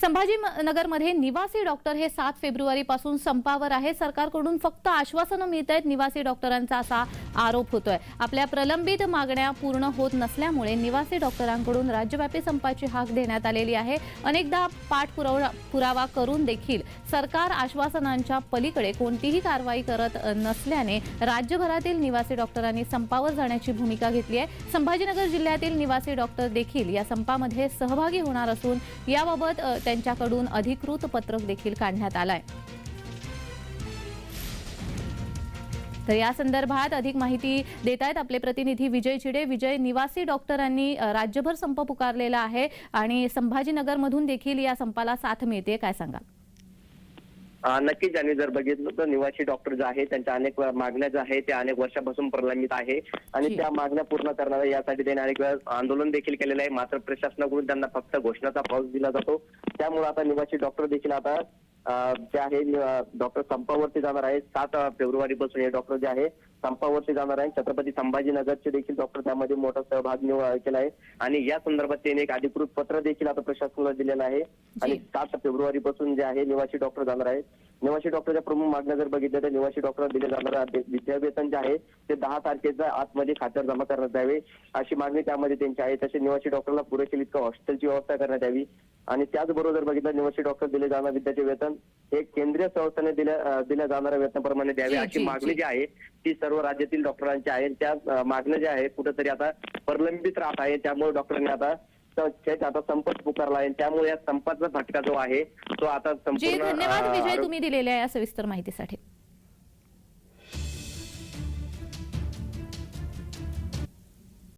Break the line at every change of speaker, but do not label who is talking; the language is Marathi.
संभाजीनगरमध्ये निवासी डॉक्टर हे सात फेब्रुवारीपासून संपावर आहे. सरकारकडून फक्त आश्वासनं मिळत आहेत निवासी डॉक्टरांचा असा आरोप होतोय. आपल्या प्रलंबित मागण्या पूर्ण होत नसल्यामुळे निवासी डॉक्टरांकडून राज्यव्यापी संपाची हाक देण्यात आलेली आहे. अनेकदा पाठपुरावा पुरावा करून देखील सरकार आश्वासनांच्या पलीकडे कोणतीही कारवाई करत नसल्याने राज्यभरातील निवासी डॉक्टरांनी संपावर जाण्याची भूमिका घेतली आहे. संभाजीनगर जिल्ह्यातील निवासी डॉक्टर देखील या संपामध्ये सहभागी होणार असून याबाबत त्यांच्याकडून अधिकृत पत्रक देखील काढण्यात आलंय. तर या संदर्भात अधिक माहिती देत आहेत आपले प्रतिनिधी विजय चिडे. विजय निवासी डॉक्टरांनी राज्यभर संप पुकारलेला आहे आणि संभाजीनगरमधून देखील या संपाला साथ मिळते काय सांगा
नक्कीच आणि जर बघितलं तर निवासी डॉक्टर जे आहे त्यांच्या अनेक मागण्या ज्या आहेत त्या अनेक वर्षापासून प्रलंबित आहे. आणि. त्या मागण्या पूर्ण करणाऱ्या यासाठी त्यांनी अनेक वेळा आंदोलन देखील केलेलं आहे. मात्र प्रशासनाकडून त्यांना फक्त घोषणाचा पाऊस दिला जातो. त्यामुळे आता निवासी डॉक्टर देखील आता जे आहे डॉक्टर संपावरती जाणार आहे सात फेब्रुवारी पासून हे डॉक्टर जे आहे संपावरती जाणार आहे. छत्रपती संभाजीनगरचे देखील डॉक्टर त्यामध्ये मोठा सहभाग केला आहे. आणि या संदर्भात त्यांनी एक अधिकृत पत्र देखील आता प्रशासनाला दिलेलं आहे. आणि सात फेब्रुवारी पासून जे आहे निवासी डॉक्टर जाणार आहेत. निवासी डॉक्टरच्या प्रमुख मागण्या जर बघितल्या तर निवासी डॉक्टर दिले जाणारे विद्यावेतन जे आहे ते दहा तारखेच्या आतमध्ये खात्यावर जमा करण्यात यावे. अशी मागणी त्यामध्ये त्यांची आहे. तसे निवासी डॉक्टरला पुरेशी इतकं हॉस्टेलची व्यवस्था करण्यात यावी. आणि त्याचबरोबर जर बघितलं निवासी डॉक्टर दिले जाणार विद्यार्थी वेतन हे केंद्रीय संस्थेने दिल्या दिल्या जाणाऱ्या वेतनाप्रमाणे द्यावे अशी मागणी
जी.
जी आहे ती सर्व राज्यातील डॉक्टरांची आहे त्या मागण्या ज्या आहेत कुठेतरी आता प्रलंबित राहत आहे त्यामुळे डॉक्टरांनी आता आता पुकारला आहे. त्यामुळे या संपाचा फटका जो आहे तो आता
धन्यवाद विजय तुम्ही दिलेल्या या सविस्तर माहितीसाठी.